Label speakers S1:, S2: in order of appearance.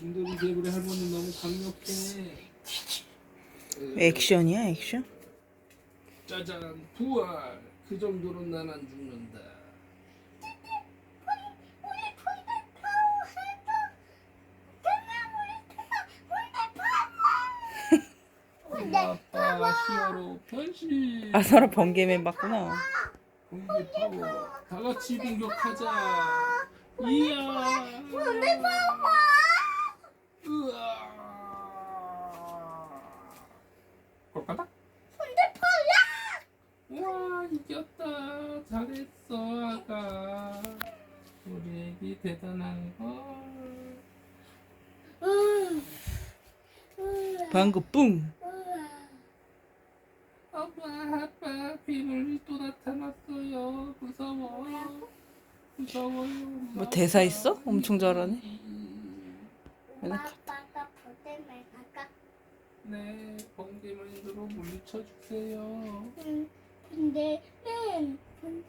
S1: 곰돌이 개구리 할머니 너무 강력해.
S2: 액션이야 액션?
S1: 짜잔 부활. 그 정도로 난 안 죽는다. 엄마 아빠 히어로 변신.
S2: 아사라 번개맨 봤구나.
S1: 공개 파워. 다 같이 공격하자. 이야.
S3: 근데 봐봐.
S1: 으아.
S3: 근데 봐야.
S1: 와 이겼다. 잘했어 아가. 우리 애기 대단한 걸.
S3: 음. 음.
S2: 방구 뿡.
S1: 엄마 아빠 괴물이 또 나타났어요. 무서워. 무서워요. 엄마.
S2: 뭐 대사 있어? 엄청 잘하네.
S3: 보대면 아까.
S1: 네, 번개만으로 물리쳐 주세요.
S3: 음. 근데 맨. 근데.